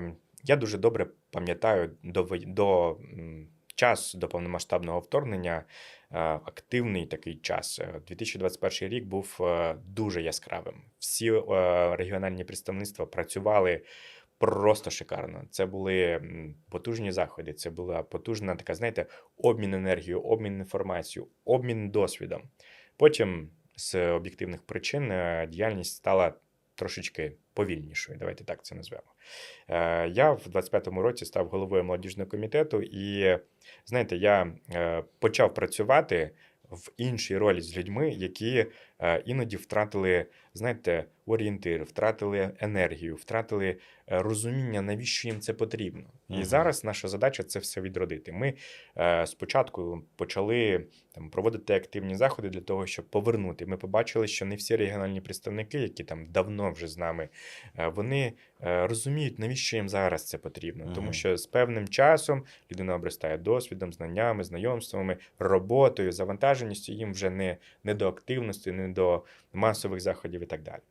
Е, Я дуже добре пам'ятаю до, до м, часу до повномасштабного вторгнення. е, Активний такий час. Е, 2021 рік був е, дуже яскравим. Всі е, регіональні представництва працювали просто шикарно. Це були потужні заходи. Це була потужна така, знаєте, обмін енергією, обмін інформацією, обмін досвідом. Потім з об'єктивних причин е, діяльність стала трошечки повільнішою. Давайте так це назвемо. Е, Я в 25-му році став головою молодіжного комітету, і знаєте, я е, почав працювати в іншій ролі з людьми, які е, іноді втратили, знаєте, орієнтир, втратили енергію, втратили е, розуміння, навіщо їм це потрібно. І зараз наша задача це все відродити. Ми е, спочатку почали там проводити активні заходи для того, щоб повернути. Ми побачили, що не всі регіональні представники, які там давно вже з нами, вони розуміють, навіщо їм зараз це потрібно. Тому що з певним часом людина обростає досвідом, знаннями, знайомствами, роботою, завантаженістю. Їм вже не, не до активності, не до масових заходів і так далі.